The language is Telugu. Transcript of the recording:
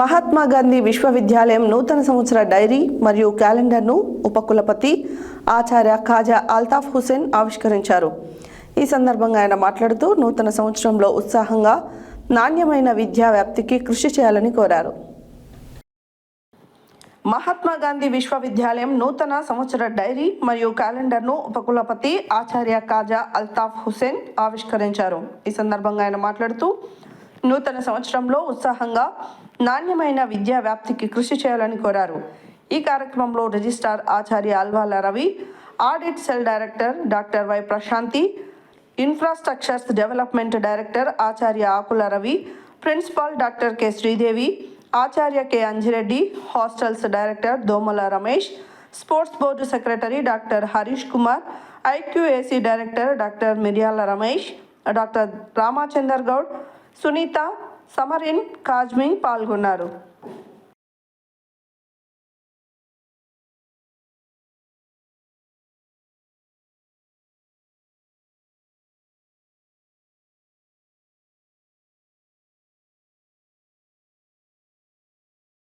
మహాత్మా గాంధీ విశ్వవిద్యాలయం నూతన సంవత్సర డైరీ మరియు క్యాలెండర్ను ఉపకులపతి ఆచార్య ఖాజా అల్తాఫ్ హుసేన్ ఆవిష్కరించారు. ఈ సందర్భంగా ఆయన మాట్లాడుతూ నూతన సంవత్సరంలో ఉత్సాహంగా నాణ్యమైన విద్యా వ్యాప్తికి కృషి చేయాలని కోరారు. మహాత్మా గాంధీ విశ్వవిద్యాలయం నూతన సంవత్సర డైరీ మరియు క్యాలెండర్ను ఉపకులపతి ఆచార్య కాజా అల్తాఫ్ హుసేన్ ఆవిష్కరించారు. ఈ సందర్భంగా ఆయన మాట్లాడుతూ నూతన సంవత్సరంలో ఉత్సాహంగా నాణ్యమైన విద్యా వ్యాప్తికి కృషి చేయాలని కోరారు. ఈ కార్యక్రమంలో registrar Acharya Alwala Ravi audit cell director doctor Y Prashanthi infrastructures development director Acharya Akula Ravi principal doctor K Sridevi Acharya K Anjireddy hostels director Domala Ramesh sports board secretary doctor Harish Kumar IQAC director doctor Miryala Ramesh doctor Ramachander Goud Sunitha Samarin Kazmi పాల్గొన్నారు.